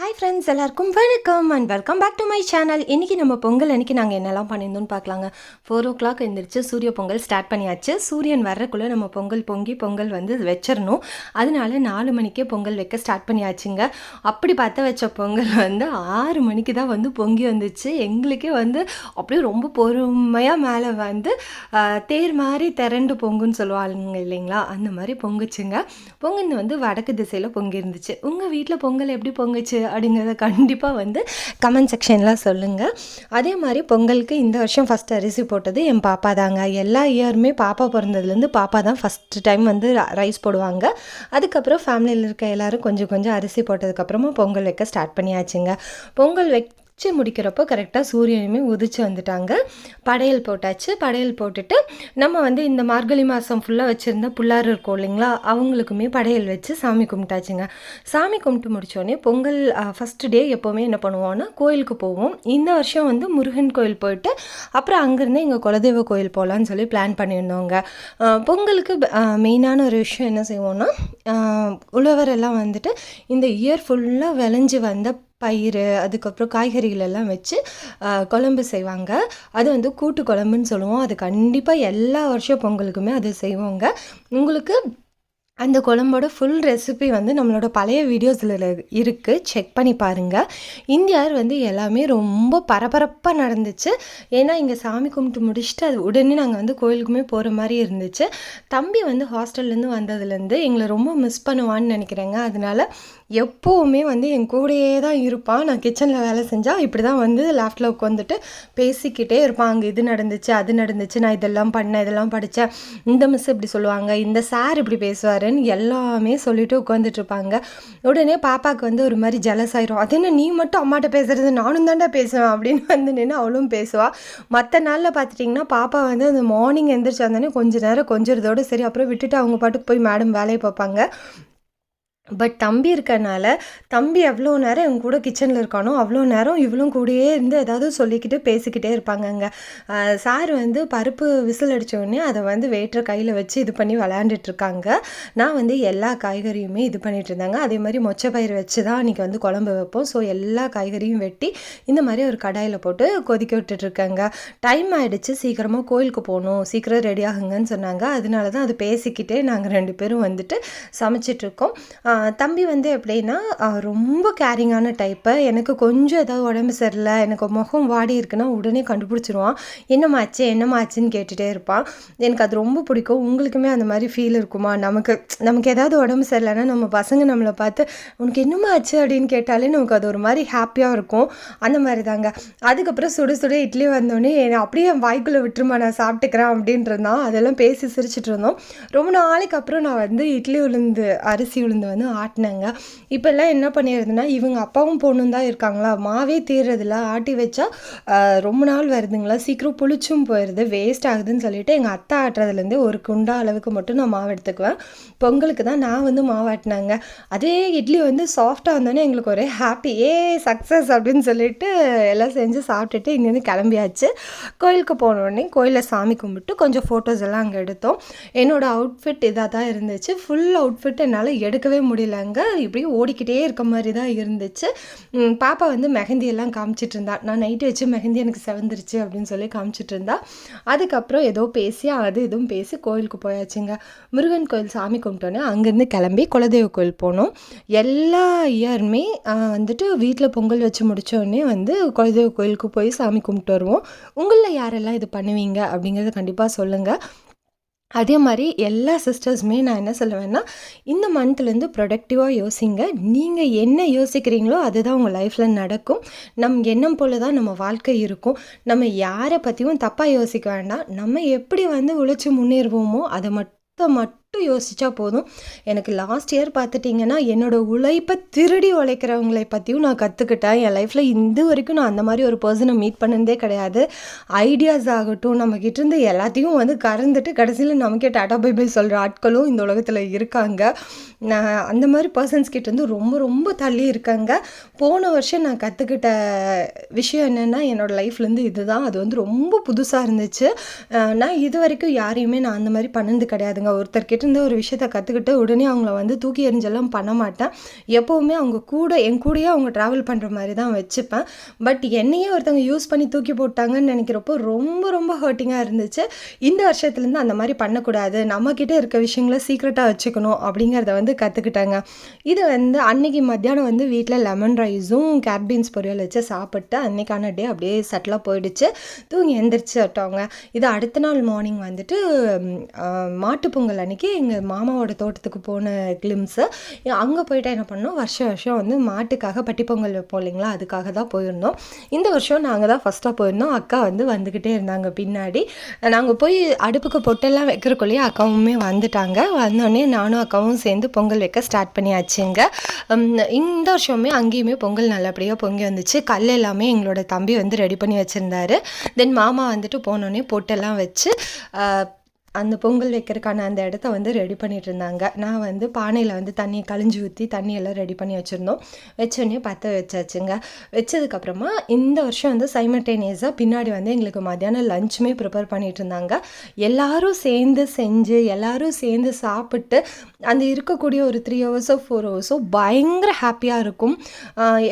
Hi friends எல்லாருக்கும் வணக்கம் and welcome back to my channel இன்றைக்கி நம்ம பொங்கல் அன்றைக்கி நாங்கள் என்னெல்லாம் பண்ணியிருந்தோம்னு பார்க்கலாங்க. ஃபோர் ஓ கிளாக் எழுந்திரிச்சு சூரிய பொங்கல் ஸ்டார்ட் பண்ணியாச்சு. சூரியன் வர்றக்குள்ளே நம்ம பொங்கல் பொங்கி பொங்கல் வந்து வச்சிடணும். அதனால நாலு மணிக்கே பொங்கல் வைக்க ஸ்டார்ட் பண்ணியாச்சுங்க. அப்படி பார்த்து வச்ச பொங்கல் வந்து ஆறு மணிக்கு தான் வந்து பொங்கி வந்துச்சு. எங்களுக்கே வந்து அப்படியே ரொம்ப பொறுமையாக மேலே வந்து தேர் மாதிரி திரண்டு பொங்குன்னு சொல்லுவாங்க இல்லைங்களா? அந்த மாதிரி பொங்குச்சுங்க. பொங்கல் வந்து வடக்கு திசையில் பொங்கி இருந்துச்சு. உங்கள் வீட்டில் பொங்கல் எப்படி பொங்குச்சு? அப்படிங்கிறத கண்டிப்பாக வந்து கமெண்ட் செக்ஷனில் சொல்லுங்கள் அதே மாதிரி பொங்கலுக்கு இந்த வருஷம் ஃபஸ்ட் அரிசி போட்டது என் பாப்பா தாங்க. எல்லா இயருமே பாப்பா பிறந்ததுலேருந்து பாப்பா தான் ஃபஸ்ட்டு டைம் வந்து ரைஸ் போடுவாங்க. அதுக்கப்புறம் ஃபேமிலியில் இருக்க எல்லாரும் கொஞ்சம் கொஞ்சம் அரிசி போட்டதுக்கப்புறமா பொங்கல் வைக்க ஸ்டார்ட் பண்ணியாச்சுங்க. பொங்கல் வச்சு முடிக்கிறப்போ கரெக்டாக சூரியனுமே உதிச்சு வந்துட்டாங்க. படையல் போட்டாச்சு. படையல் போட்டுட்டு நம்ம வந்து இந்த மார்கழி மாதம் ஃபுல்லாக வச்சுருந்த புள்ளார் இருக்கும் இல்லைங்களா? அவங்களுக்குமே படையல் வச்சு சாமி கும்பிட்டாச்சுங்க. சாமி கும்பிட்டு முடித்தோடனே பொங்கல் ஃபஸ்ட்டு டே எப்போவுமே என்ன பண்ணுவோம்னா கோயிலுக்கு போவோம். இந்த வருஷம் வந்து முருகன் கோயில் போயிட்டு அப்புறம் அங்கேருந்து எங்கள் குலதெய்வ கோயில் போகலான்னு சொல்லி பிளான் பண்ணியிருந்தோங்க. பொங்கலுக்கு மெயினான ஒரு விஷயம் என்ன செய்வோம்னா உழவர் எல்லாம் வந்துட்டு இந்த இயர் ஃபுல்லாக விளைஞ்சு வந்த பயிர் அதுக்கப்புறம் காய்கறிகள் எல்லாம் வச்சு குழம்பு செய்வாங்க. அது வந்து கூட்டு குழம்புன்னு சொல்லுவோம். அது கண்டிப்பாக எல்லா வருஷம் பொங்கலுக்குமே அது செய்வோங்க. உங்களுக்கு அந்த குழம்போட ஃபுல் ரெசிபி வந்து நம்மளோட பழைய வீடியோஸில் இருக்குது செக் பண்ணி பாருங்கள் இந்தியார் வந்து எல்லாமே ரொம்ப பரபரப்பாக நடந்துச்சு. ஏன்னா இங்கே சாமி கும்பிட்டு முடிச்சுட்டு அது உடனே நாங்கள் வந்து கோயிலுக்குமே போகிற மாதிரி இருந்துச்சு. தம்பி வந்து ஹாஸ்டல்லேருந்து வந்ததுலேருந்து எங்களை ரொம்ப மிஸ் பண்ணுவான்னு நினைக்கிறேங்க. அதனால எப்போவுமே வந்து என் கூடயே தான் இருப்பான் நான் கிச்சனில் வேலை செஞ்சால் இப்படி தான் வந்து லேப்டில் உட்காந்துட்டு பேசிக்கிட்டே இருப்பான் அங்கே இது நடந்துச்சு அது நடந்துச்சு நான் இதெல்லாம் பண்ணேன் இதெல்லாம் படித்தேன் இந்த மிஸ் இப்படி சொல்லுவாங்க இந்த சார் இப்படி பேசுவாருன்னு எல்லாமே சொல்லிட்டு உட்காந்துட்டு இருப்பாங்க. உடனே பாப்பாவுக்கு வந்து ஒரு மாதிரி ஜலஸ் ஆயிரும். அது என்ன நீ மட்டும் அம்மாட்ட பேசுறது? நானும் தாண்டா பேசுவேன். அப்படின்னு வந்து நின்று அவளும் பேசுவாள் மற்ற நாளில் பார்த்துட்டிங்கன்னா பாப்பா வந்து அந்த மார்னிங் எந்திரிச்சு வந்தோடனே கொஞ்ச நேரம் கொஞ்சிறதோடு சரி அப்புறம் விட்டுட்டு அவங்க பாட்டுக்கு போய் மேடம் வேலையை பார்ப்பாங்க. பட் தம்பி இருக்கனால தம்பி எவ்வளோ நேரம் இவங்க கூட கிச்சனில் இருக்கானோ அவ்வளோ நேரம் இவளும் கூடயே இருந்து ஏதாவது சொல்லிக்கிட்டு பேசிக்கிட்டே இருப்பாங்கங்க. சார் வந்து பருப்பு விசில் அடித்தோடனே அதை வந்து வேற்ற கையில் வச்சு இது பண்ணி விளையாண்டுட்டு இருக்காங்க. நான் வந்து எல்லா காய்கறியுமே இது பண்ணிகிட்டு இருந்தாங்க. அதே மாதிரி மொச்சப்பயிர் வச்சு தான் அன்றைக்கி வந்து குழம்பு வைப்போம். ஸோ எல்லா காய்கறியும் வெட்டி இந்த மாதிரி ஒரு கடாயில் போட்டு கொதிக்க விட்டுட்ருக்கேங்க டைம் ஆகிடுச்சு சீக்கிரமாக கோயிலுக்கு போகணும். சீக்கிரம் ரெடி ஆகுங்கன்னு சொன்னாங்க. அதனால தான் அது பேசிக்கிட்டே நாங்கள் ரெண்டு பேரும் வந்துட்டு சமைச்சிட்ருக்கோம் தம்பி வந்து எப்படின்னா ரொம்ப கேரிங்கான டைப்பு எனக்கு கொஞ்சம் ஏதாவது உடம்பு சரியில்லை எனக்கு முகம் வாடி இருக்குன்னா உடனே கண்டுபிடிச்சிருவான். என்னமாச்சு என்னமாச்சுன்னு கேட்டுகிட்டே இருப்பான். எனக்கு அது ரொம்ப பிடிக்கும். உங்களுக்குமே அந்த மாதிரி ஃபீல் இருக்குமா? நமக்கு நமக்கு ஏதாவது உடம்பு சரியில்லைன்னா நம்ம பசங்க நம்மளை பார்த்து உனக்கு என்னம்மா ஆச்சு? அப்படின்னு கேட்டாலே நமக்கு அது ஒரு மாதிரி ஹாப்பியாக இருக்கும். அந்த மாதிரி தாங்க அதுக்கப்புறம் சுட சுட இட்லி வந்தோடனே என்னை அப்படியே என் வாய்க்குள்ளே விட்டுருமா நான் சாப்பிட்டுக்கிறேன் அப்படின்ட்டு இருந்தான் அதெல்லாம் பேசி சிரிச்சிட்டு இருந்தோம். ரொம்ப நாளைக்கு அப்புறம் நான் வந்து இட்லி உளுந்து அரிசி உளுந்து வந்து ஆட்டினேங்க. இப்போல்லாம் என்ன பண்ணிடுறதுன்னா இவங்க அப்பாவும் பொண்ணும் தான் இருக்காங்களா? மாவே தீர்றதில்ல. ஆட்டி வச்சா ரொம்ப நாள் வருதுங்களா? சீக்கிரம் புளிச்சும் போயிடுது வேஸ்ட் ஆகுதுன்னு சொல்லிட்டு எங்கள் அத்தை ஆட்டுறதுலேருந்து ஒரு குண்டா அளவுக்கு மட்டும் நான் மாவு எடுத்துக்குவேன். பொங்கலுக்கு தான் நான் வந்து மாவு ஆட்டினாங்க. அதே இட்லி வந்து சாஃப்டாக வந்தோடனே எங்களுக்கு ஒரே ஹாப்பி ஏ சக்ஸஸ் அப்படின்னு சொல்லிட்டு எல்லாம் செஞ்சு சாப்பிட்டுட்டு இங்கேருந்து கிளம்பியாச்சு. கோயிலுக்கு போன உடனே கோயிலில் சாமி கும்பிட்டு கொஞ்சம் ஃபோட்டோஸ் எல்லாம் அங்கே எடுத்தோம். என்னோடய அவுட்ஃபிட் இதாக தான் இருந்துச்சு. ஃபுல் அவுட்ஃபிட் என்னால் எடுக்கவே முடியலங்க. இப்படி ஓடிக்கிட்டே இருக்க மாதிரி தான் இருந்துச்சு. பாப்பா வந்து மெஹந்தியெல்லாம் காமிச்சிட்டு இருந்தா நான் நைட்டு வச்சு மெஹந்தி எனக்கு செவந்துருச்சு அப்படின்னு சொல்லி காமிச்சிட்டு இருந்தா அதுக்கப்புறம் ஏதோ பேசி அது இதுவும் பேசி கோயிலுக்கு போயாச்சுங்க. முருகன் கோயில் சாமி கும்பிட்டோன்னே அங்கேருந்து கிளம்பி குலதெய்வ கோயில் போனோம். எல்லா இயருமே வந்துட்டு வீட்டில் பொங்கல் வச்சு முடித்தோடனே வந்து குலதெய்வ கோயிலுக்கு போய் சாமி கும்பிட்டு வருவோம். உங்களில் யாரெல்லாம் இது பண்ணுவீங்க அப்படிங்கிறத கண்டிப்பாக சொல்லுங்கள் அதே மாதிரி எல்லா சிஸ்டர்ஸுமே நான் என்ன சொல்லுவேன்னா இந்த மந்த்லேருந்து ப்ரொடக்டிவாக யோசிங்க. நீங்கள் என்ன யோசிக்கிறீங்களோ அதுதான் உங்கள் லைஃப்பில் நடக்கும். நம் எண்ணம் போல தான் நம்ம வாழ்க்கை இருக்கும். நம்ம யாரை பற்றியும் தப்பாக யோசிக்க வேண்டாம். நம்ம எப்படி வந்து உழைச்சி முன்னேறுவோமோ அதை மட்டும் மட்டும் யோசித்தா போதும். எனக்கு லாஸ்ட் இயர் பார்த்துட்டிங்கன்னா என்னோட உழைப்பை திருடி உழைக்கிறவங்களை பற்றியும் நான் கற்றுக்கிட்டேன் என் லைஃப்பில் இந்த வரைக்கும் நான் அந்த மாதிரி ஒரு பர்சனை மீட் பண்ணதே கிடையாது. ஐடியாஸ் ஆகட்டும் நம்மக்கிட்ட இருந்து எல்லாத்தையும் வந்து கறந்துட்டு கடைசியில் நமக்கே டாடா பை பை சொல்கிற ஆட்களும் இந்த உலகத்தில் இருக்காங்க. நான் அந்த மாதிரி பர்சன்ஸ் கிட்டேருந்து ரொம்ப ரொம்ப தள்ளி இருக்காங்க. போன வருஷம் நான் கற்றுக்கிட்ட விஷயம் என்னென்னா என்னோடய லைஃப்லேருந்து இதுதான். அது வந்து ரொம்ப புதுசாக இருந்துச்சு. நான் இது வரைக்கும் யாரையுமே நான் அந்த மாதிரி பண்ணது கிடையாதுங்க. ஒருத்தர்கிட்ட கிட்டேருந்து ஒரு விஷயத்த கற்றுக்கிட்டு உடனே அவங்கள வந்து தூக்கி எறிஞ்செல்லாம் பண்ண மாட்டேன். எப்போவுமே அவங்க கூட என் கூடயே அவங்க ட்ராவல் பண்ணுற மாதிரி தான் வச்சுப்பேன். பட் என்னையே ஒருத்தவங்க யூஸ் பண்ணி தூக்கி போட்டாங்கன்னு நினைக்கிறப்போ ரொம்ப ரொம்ப ஹர்ட்டிங்காக இருந்துச்சு. இந்த வருஷத்துலேருந்து அந்த மாதிரி பண்ணக்கூடாது. நம்மக்கிட்ட இருக்க விஷயங்களை சீக்ரெட்டாக வச்சுக்கணும் அப்படிங்கிறத வந்து கற்றுக்கிட்டாங்க இது வந்து அன்னைக்கு மத்தியானம் வந்து வீட்டில் லெமன் ரைஸும் கேட்பீன்ஸ் பொரியல் வச்சு சாப்பிட்டு அன்னைக்கான டே அப்படியே செட்டிலாக போயிடுச்சு. தூங்கி எந்திரிச்சிட்டவங்க இது அடுத்த நாள் மார்னிங் வந்துட்டு மாட்டுப்பொங்கல் அன்னைக்கு எங்கள் மாமாவோட தோட்டத்துக்கு போன கிளிம்ஸு அங்கே போயிட்டு என்ன பண்ணோம்? வருஷம் வருஷம் வந்து மாட்டுக்காக பட்டிப்பொங்கல் வைப்போம் இல்லைங்களா? அதுக்காக தான் போயிருந்தோம். இந்த வருஷம் நாங்கள் தான் ஃபஸ்ட்டாக போயிருந்தோம். அக்கா வந்து வந்துக்கிட்டே இருந்தாங்க பின்னாடி. நாங்கள் போய் அடுப்புக்கு பொட்டெல்லாம் வைக்கிறக்குள்ளேயே அக்காவுமே வந்துட்டாங்க. வந்தோடனே நானும் அக்காவும் சேர்ந்து பொங்கல் வைக்க ஸ்டார்ட் பண்ணியாச்சுங்க இந்த வருஷமே அங்கேயுமே பொங்கல் நல்லபடியாக பொங்கி வந்துச்சு. கல் எல்லாமே எங்களோட தம்பி வந்து ரெடி பண்ணி வச்சுருந்தாரு. தென் மாமா வந்துட்டு போனோடனே பொட்டெல்லாம் வச்சு அந்த பொங்கல் வைக்கிறதுக்கான அந்த இடத்த வந்து ரெடி பண்ணிட்டு இருந்தாங்க நான் வந்து பானையில் வந்து தண்ணியை கழிஞ்சு ஊற்றி தண்ணியெல்லாம் ரெடி பண்ணி வச்சுருந்தோம். வச்சோடனே பற்ற வச்சாச்சுங்க. வச்சதுக்கப்புறமா இந்த வருஷம் வந்து சைமல்டேனியஸாக பின்னாடி வந்து எங்களுக்கு மத்தியானம் லஞ்சுமே ப்ரிப்பேர் பண்ணிட்டு இருந்தாங்க எல்லாரும் சேர்ந்து செஞ்சு எல்லாரும் சேர்ந்து சாப்பிட்டு அந்த இருக்கக்கூடிய ஒரு த்ரீ ஹவர்ஸோ ஃபோர் ஹவர்ஸோ பயங்கர ஹாப்பியாக இருக்கும்.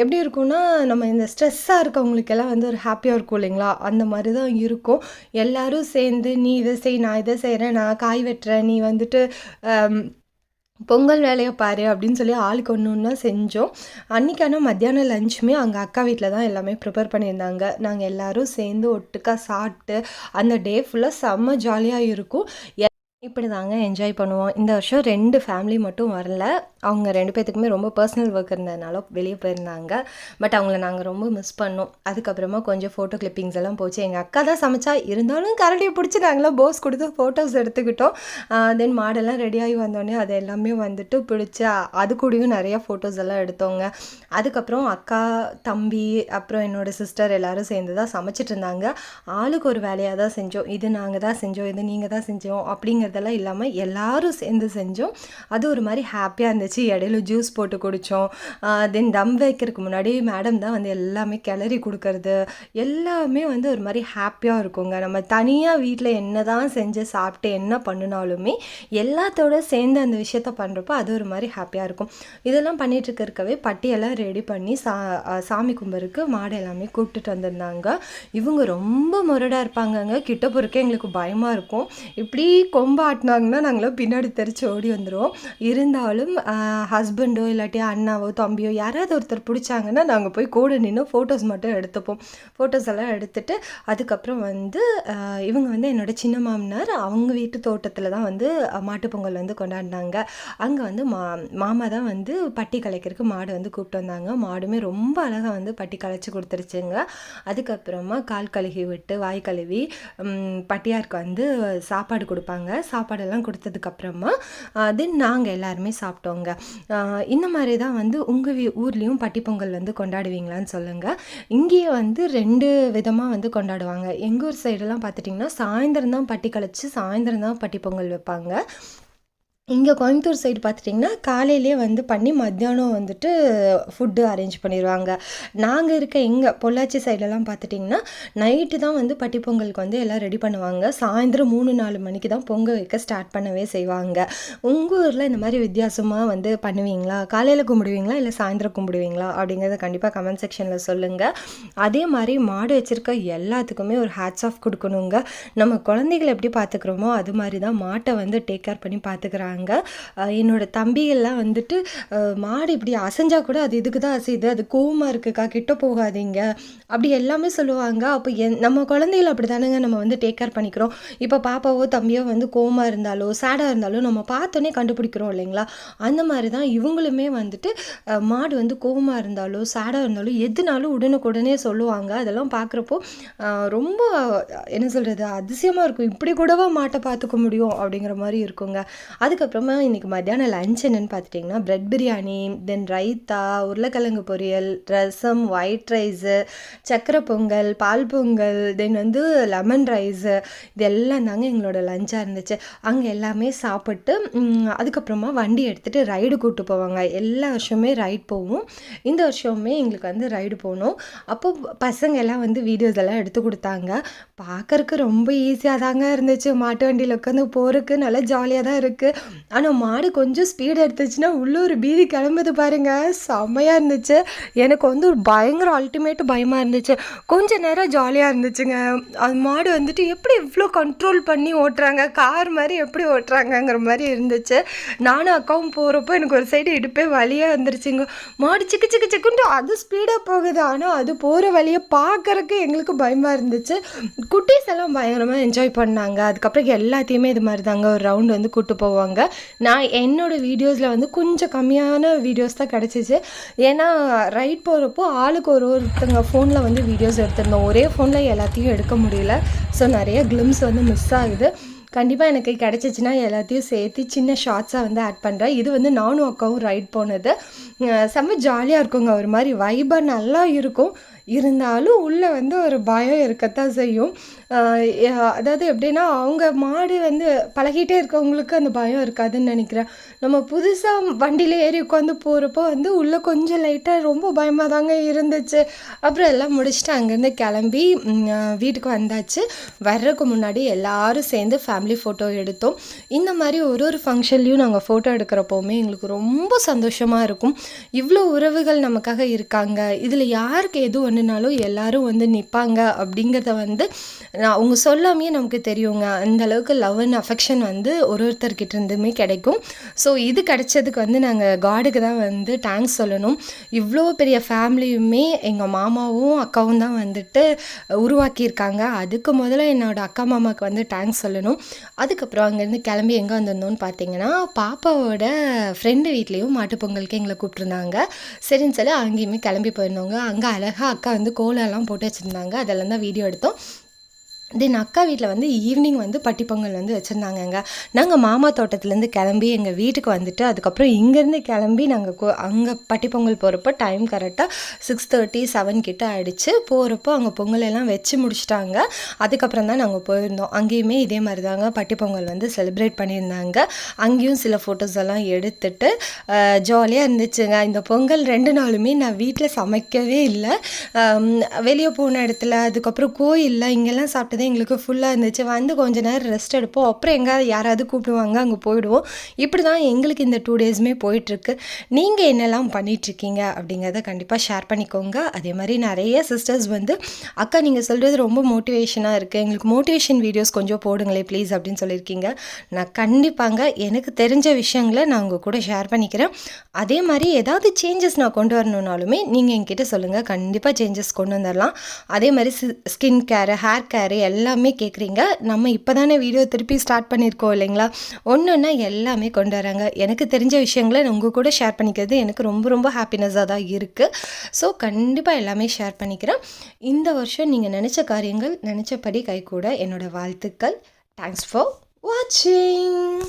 எப்படி இருக்கும்னா நம்ம இந்த ஸ்ட்ரெஸ்ஸாக இருக்கவங்களுக்கெல்லாம் வந்து ஒரு ஹாப்பியாக இருக்கும் இல்லைங்களா? அந்த மாதிரி தான் இருக்கும். எல்லாரும் சேர்ந்து நீ இதை செய் நான் இதை செய்கிறேன் நான் காய் வெட்டுறேன் நீ வந்துட்டு பொங்கல் வேலையை பாரு அப்படின்னு சொல்லி ஆளுக்கு ஒன்று ஒன்றா செஞ்சோம். அன்றைக்கான மத்தியானம் லஞ்சுமே அங்கே அக்கா வீட்டில் தான் எல்லாமே ப்ரிப்பேர் பண்ணியிருந்தாங்க. நாங்கள் எல்லோரும் சேர்ந்து ஒட்டுக்கா சாப்பிட்டு அந்த டே ஃபுல்லாக செம்ம ஜாலியாக இருக்கும். இப்படி தாங்க என்ஜாய் பண்ணுவோம். இந்த வருஷம் ரெண்டு ஃபேமிலி மட்டும் வரல. அவங்க ரெண்டு பேர்த்துக்குமே ரொம்ப பர்சனல் ஒர்க் இருந்ததுனால வெளியே போயிருந்தாங்க. பட் அவங்கள நாங்கள் ரொம்ப மிஸ் பண்ணோம். அதுக்கப்புறமா கொஞ்சம் ஃபோட்டோ கிளிப்பிங்ஸ் எல்லாம் போச்சு. எங்கள் அக்கா தான் சமைச்சா. இருந்தாலும் கரடியை பிடிச்சி நாங்களாம் போஸ் கொடுத்து ஃபோட்டோஸ் எடுத்துக்கிட்டோம். தென் மாடெல்லாம் ரெடியாகி வந்தோடனே அது எல்லாமே வந்துட்டு பிடிச்சி அது கூடயும் நிறையா ஃபோட்டோஸ் எல்லாம் எடுத்தோங்க. அதுக்கப்புறம் அக்கா தம்பி அப்புறம் என்னோட சிஸ்டர் எல்லோரும் சேர்ந்து தான் சமைச்சிட்டு இருந்தாங்க. ஆளுக்கு ஒரு வேலையாக தான் செஞ்சோம். இது நாங்கள் தான் செஞ்சோம். இது நீங்கள் தான் செஞ்சோம். அப்படிங்கிறது அப்படிங்கிறதெல்லாம் இல்லாமல் எல்லோரும் சேர்ந்து செஞ்சோம். அது ஒரு மாதிரி ஹாப்பியாக இருந்துச்சு. இடையில ஜூஸ் போட்டு குடித்தோம் தென் தம் வைக்கிறதுக்கு முன்னாடி மேடம் தான் வந்து எல்லாமே கிளறி கொடுக்கறது. எல்லாமே வந்து ஒரு மாதிரி ஹாப்பியாக இருக்குங்க. நம்ம தனியாக வீட்டில் என்ன தான் செஞ்சு சாப்பிட்டு என்ன பண்ணினாலுமே எல்லாத்தோட சேர்ந்து அந்த விஷயத்த பண்ணுறப்போ அது ஒரு மாதிரி ஹாப்பியாக இருக்கும். இதெல்லாம் பண்ணிகிட்டு இருக்கவே பட்டியெல்லாம் ரெடி பண்ணி சா சாமி கும்பருக்கு மாடு எல்லாமே கூப்பிட்டுட்டு வந்திருந்தாங்க. இவங்க ரொம்ப முரடாக இருப்பாங்கங்க. கிட்ட பொறுக்க எங்களுக்கு பயமாக இருக்கும். இப்படி கொம்பு ஆட்டினாங்கன்னா நாங்களாம் பின்னாடி தெரிச்சு ஓடி வந்துடுவோம் இருந்தாலும் ஹஸ்பண்டோ இல்லாட்டி அண்ணாவோ தம்பியோ யாராவது ஒருத்தர் பிடிச்சாங்கன்னா நாங்கள் போய் கூட நின்று ஃபோட்டோஸ் மட்டும் எடுத்துப்போம். ஃபோட்டோஸ் எல்லாம் எடுத்துட்டு அதுக்கப்புறம் வந்து இவங்க வந்து என்னோட சின்ன மாமனார் அவங்க வீட்டு தோட்டத்தில் தான் வந்து மாட்டு மாட்டுப் பொங்கல் வந்து கொண்டாடினாங்க. அங்கே வந்து மா மாமா தான் வந்து பட்டி கலைக்கிறதுக்கு மாடு வந்து கூப்பிட்டு வந்தாங்க. மாடுமே ரொம்ப அழகாக வந்து பட்டி கலைச்சி கொடுத்துருச்சுங்க. அதுக்கப்புறமா கால் கழுகி விட்டு வாய் கழுவி பட்டியாருக்கு வந்து சாப்பாடு கொடுப்பாங்க. சாப்பாடெல்லாம் கொடுத்ததுக்கப்புறமா தென் நாங்கள் எல்லாருமே சாப்பிட்டோங்க. இந்த மாதிரி தான் வந்து உங்கள் வீ ஊர்லேயும் பட்டிப்பொங்கல் வந்து கொண்டாடுவீங்களான்னு சொல்லுங்கள் இங்கேயே வந்து ரெண்டு விதமாக வந்து கொண்டாடுவாங்க. எங்கள் ஊர் சைடெல்லாம் பார்த்துட்டிங்கன்னா சாயந்தரம் தான் பட்டி கழிச்சு சாயந்தரம் தான் பட்டிப்பொங்கல் வைப்பாங்க. இங்கே கோயம்புத்தூர் சைடு பார்த்துட்டிங்கன்னா காலையிலேயே வந்து பண்ணி மத்தியானம் வந்துட்டு ஃபுட்டு அரேஞ்ச் பண்ணிடுவாங்க நாங்கள் இருக்க எங்கள் பொள்ளாச்சி சைடெல்லாம் பார்த்துட்டிங்கன்னா நைட்டு தான் வந்து பட்டி பொங்கலுக்கு வந்து எல்லாம் ரெடி பண்ணுவாங்க. சாயந்தரம் மூணு நாலு மணிக்கு தான் பொங்கல் வைக்க ஸ்டார்ட் பண்ணவே செய்வாங்க. உங்கள் ஊரில் இந்த மாதிரி வித்தியாசமாக வந்து பண்ணுவீங்களா? காலையில் கும்பிடுவீங்களா? இல்லை சாயந்தரம் கும்பிடுவீங்களா? அப்படிங்கிறத கண்டிப்பாக கமெண்ட் செக்ஷனில் சொல்லுங்கள் அதே மாதிரி மாடு வச்சுருக்க எல்லாத்துக்குமே ஒரு ஹேட்ஸ் ஆஃப் கொடுக்கணுங்க. நம்ம குழந்தைகளை எப்படி பார்த்துக்கிறோமோ அது மாதிரி தான் மாட்டை வந்து டேக் கேர் பண்ணி பார்த்துக்கிறாங்க அஹ் என்னோட தம்பிகள்லாம் வந்துட்டு மாடு இப்படி அசைஞ்சால் கூட அது இதுக்கு தான் அசையுது? அது கோவமாக இருக்குக்கா? கிட்ட போகாதீங்க. அப்படி எல்லாமே சொல்லுவாங்க. அப்போ என் நம்ம குழந்தைகள் அப்படி தானேங்க நம்ம வந்து டேக் கேர் பண்ணிக்கிறோம். இப்போ பாப்பாவோ தம்பியோ வந்து கோவமாக இருந்தாலோ சேடாக இருந்தாலோ நம்ம பார்த்தோன்னே கண்டுபிடிக்கிறோம் இல்லைங்களா? அந்த மாதிரி தான் இவங்களுமே வந்துட்டு மாடு வந்து கோவமாக இருந்தாலோ சேடாக இருந்தாலோ எதுனாலும் உடனுக்குடனே சொல்லுவாங்க. அதெல்லாம் பார்க்குறப்போ ரொம்ப என்ன சொல்கிறது அதிசயமாக இருக்கும். இப்படி கூடவா மாட்டை பார்த்துக்க முடியும் அப்படிங்கிற மாதிரி இருக்குங்க. அதுக்கப்புறமா இன்றைக்கி மத்தியானம் லஞ்ச் என்னன்னு பார்த்துட்டிங்கன்னா பிரெட் பிரியாணி தென் ரைத்தா உருளைக்கிழங்கு பொரியல் ரசம் ஒயிட் ரைஸு சக்கரை பொங்கல் பால் பொங்கல் தென் வந்து லெமன் ரைஸு இது எல்லாம் தாங்க எங்களோட லஞ்சாக இருந்துச்சு. அங்கே எல்லாமே சாப்பிட்டு அதுக்கப்புறமா வண்டி எடுத்துகிட்டு ரைடு கூப்பிட்டு போவாங்க. எல்லா வருஷமே ரைட் போவோம். இந்த வருஷமே எங்களுக்கு வந்து ரைடு போனோம். அப்போ பசங்க எல்லாம் வந்து வீடியோஸ் எல்லாம் எடுத்து கொடுத்தாங்க. பார்க்கறக்கு ரொம்ப ஈஸியாக தாங்க இருந்துச்சு. மாட்டு வண்டியில் உட்காந்து போகிறதுக்கு நல்லா ஜாலியாக தான் இருக்குது ஆனால் மாடு கொஞ்சம் ஸ்பீடு எடுத்துச்சுன்னா உள்ளூர் பீதி கிளம்புது பாருங்க. செம்மையாக இருந்துச்சு. எனக்கு வந்து ஒரு பயங்கர அல்டிமேட் பயமாக இருந்துச்சு. கொஞ்ச நேரம் ஜாலியாக இருந்துச்சுங்க. அது மாடு வந்துட்டு எப்படி இவ்வளோ கண்ட்ரோல் பண்ணி ஓட்டுறாங்க? கார் மாதிரி எப்படி ஓட்டுறாங்கங்கிற மாதிரி இருந்துச்சு. நானும் அக்காவும் போகிறப்போ எனக்கு ஒரு சைடு இடுப்பே வழியாக வந்துருச்சுங்க. மாடு சிக்கு சிக்கு சிக்குன்ட்டு அது ஸ்பீடாக போகுது. ஆனால் அது போகிற வழியை பார்க்குறக்கு எங்களுக்கு பயமாக இருந்துச்சு. குட்டீஸ் எல்லாம் பயங்கரமாக என்ஜாய் பண்ணாங்க. அதுக்கப்புறம் எல்லாத்தையுமே இது மாதிரி தாங்க ஒரு ரவுண்ட் வந்து கூப்பிட்டு போவாங்க. நான் என்னோடய வீடியோஸில் வந்து கொஞ்சம் கம்மியான வீடியோஸ் தான் கிடச்சிச்சு. ஏன்னா ரைட் போகிறப்போ ஆளுக்கு ஒரு ஒருத்தங்க ஃபோனில் வந்து வீடியோஸ் எடுத்திருந்தோம். ஒரே ஃபோனில் எல்லாத்தையும் எடுக்க முடியல. ஸோ நிறைய க்ளிம்ஸ் வந்து மிஸ் ஆகுது. கண்டிப்பாக எனக்கு கிடச்சிச்சின்னா எல்லாத்தையும் சேர்த்து சின்ன ஷார்ட்ஸாக வந்து ஆட் பண்ணுறேன் இது வந்து நானும் அக்காவும் ரைட் போனது. செம்ம ஜாலியாக இருக்குங்க. ஒரு மாதிரி வைபாக நல்லா இருக்கும். இருந்தாலும் உள்ளே வந்து ஒரு பயம் இருக்கத்தான் செய்யும். அதாவது எப்படின்னா அவங்க மாடு வந்து பழகிட்டே இருக்கவங்களுக்கு அந்த பயம் இருக்காதுன்னு நினைக்கிறேன். நம்ம புதுசாக வண்டியில் ஏறி உட்காந்து போகிறப்போ வந்து உள்ளே கொஞ்சம் லைட்டாக ரொம்ப பயமாக தாங்க இருந்துச்சு. அப்புறம் எல்லாம் முடிச்சுட்டு அங்கேருந்து கிளம்பி வீட்டுக்கு வந்தாச்சு. வர்றதுக்கு முன்னாடி எல்லாரும் சேர்ந்து ஃபேமிலி ஃபோட்டோ எடுத்தோம். இந்த மாதிரி ஒரு ஒரு ஃபங்க்ஷன்லேயும் நாங்கள் ஃபோட்டோ எடுக்கிறப்போவுமே எங்களுக்கு ரொம்ப சந்தோஷமாக இருக்கும். இவ்வளோ உறவுகள் நமக்காக இருக்காங்க. இதில் யாருக்கு எது ஒன்றுனாலும் எல்லாரும் வந்து நிற்பாங்க அப்படிங்கிறத வந்து நான் அவங்க சொல்லாமையே நமக்கு தெரியுங்க. அந்த அளவுக்கு லவ் அண்ட் அஃபெக்ஷன் வந்து ஒரு ஒருத்தர்கிட்ட இருந்துமே கிடைக்கும். ஸோ இது கிடைச்சதுக்கு வந்து நாங்கள் காடுக்கு தான் வந்து தேங்க்ஸ் சொல்லணும். இவ்வளோ பெரிய ஃபேமிலியுமே எங்கள் மாமாவும் அக்காவும் தான் வந்துட்டு உருவாக்கியிருக்காங்க. அதுக்கு முதல்ல என்னோட அக்கா மாமாவுக்கு வந்து தேங்க்ஸ் சொல்லணும். அதுக்கப்புறம் அங்கேருந்து கிளம்பி எங்கே வந்திருந்தோம்னு பார்த்தீங்கன்னா பாப்பாவோட ஃப்ரெண்டு வீட்லேயும் மாட்டுப் பொங்கலுக்கு எங்களை கூப்பிட்ருந்தாங்க சரின்னு சொல்லி அங்கேயுமே கிளம்பி போயிருந்தோங்க. அங்கே அழகாக அக்கா வந்து கோலம்லாம் போட்டு வச்சுருந்தாங்க. அதெல்லாம் தான் வீடியோ எடுத்தோம். தென் அக்கா வீட்டில் வந்து ஈவினிங் வந்து பட்டிப்பொங்கல் வந்து வச்சுருந்தாங்கங்க. நாங்கள் மாமா தோட்டத்துலேருந்து கிளம்பி எங்கள் வீட்டுக்கு வந்துட்டு அதுக்கப்புறம் இங்கேருந்து கிளம்பி நாங்கள் அங்கே பட்டிப்பொங்கல் போகிறப்போ டைம் கரெக்டாக சிக்ஸ் தேர்ட்டி செவன் கிட்ட ஆகிடுச்சு போகிறப்போ அங்கே பொங்கல் எல்லாம் வச்சு முடிச்சிட்டாங்க. அதுக்கப்புறம் தான் நாங்கள் போயிருந்தோம். அங்கேயுமே இதே மாதிரி தாங்க பட்டிப்பொங்கல் வந்து செலிப்ரேட் பண்ணியிருந்தாங்க. அங்கேயும் சில ஃபோட்டோஸ் எல்லாம் எடுத்துட்டு ஜாலியாக இருந்துச்சுங்க. இந்த பொங்கல் ரெண்டு நாளுமே நான் வீட்டில் சமைக்கவே இல்லை. வெளியே போன இடத்துல அதுக்கப்புறம் கோயிலில் இங்கெல்லாம் சாப்பிட்டதே எங்களுக்கு ஃபுல்லாக இருந்துச்சு. வந்து கொஞ்ச நேரம் ரெஸ்ட் எடுப்போம். அப்புறம் எங்கேயாவது யாராவது கூப்பிடுவாங்க அங்கே போயிடுவோம். இப்படி தான் எங்களுக்கு இந்த டூ டேஸுமே போயிட்டுருக்கு. நீங்கள் என்னெல்லாம் பண்ணிகிட்ருக்கீங்க அப்படிங்கிறத கண்டிப்பாக ஷேர் பண்ணிக்கோங்க. அதே மாதிரி நிறைய சிஸ்டர்ஸ் வந்து அக்கா நீங்கள் சொல்கிறது ரொம்ப மோட்டிவேஷனாக இருக்குது எங்களுக்கு மோட்டிவேஷன் வீடியோஸ் கொஞ்சம் போடுங்களேன் ப்ளீஸ் அப்படின்னு சொல்லியிருக்கீங்க. நான் கண்டிப்பாங்க எனக்கு தெரிஞ்ச விஷயங்களை நான் உங்கள் கூட ஷேர் பண்ணிக்கிறேன். அதே மாதிரி ஏதாவது சேஞ்சஸ் நான் கொண்டு வரணுன்னாலுமே நீங்கள் என்கிட்ட சொல்லுங்கள் கண்டிப்பாக சேஞ்சஸ் கொண்டு வந்துடலாம் அதே மாதிரி ஸ்கின் கேரு ஹேர் கேரு எல்லாமே கேட்குறீங்க நம்ம இப்போ தானே வீடியோ திருப்பி ஸ்டார்ட் பண்ணியிருக்கோம் இல்லைங்களா? ஒன்று ஒன்றா எல்லாமே கொண்டு வராங்க. எனக்கு தெரிஞ்ச விஷயங்களை நான் உங்கள் கூட ஷேர் பண்ணிக்கிறது எனக்கு ரொம்ப ரொம்ப ஹாப்பினஸாக தான் இருக்குது ஸோ கண்டிப்பாக எல்லாமே ஷேர் பண்ணிக்கிறேன். இந்த வருஷம் நீங்கள் நினச்ச காரியங்கள் நினச்சபடி கைகூட என்னோடய வாழ்த்துக்கள். தேங்க்ஸ் ஃபார் வாட்சிங்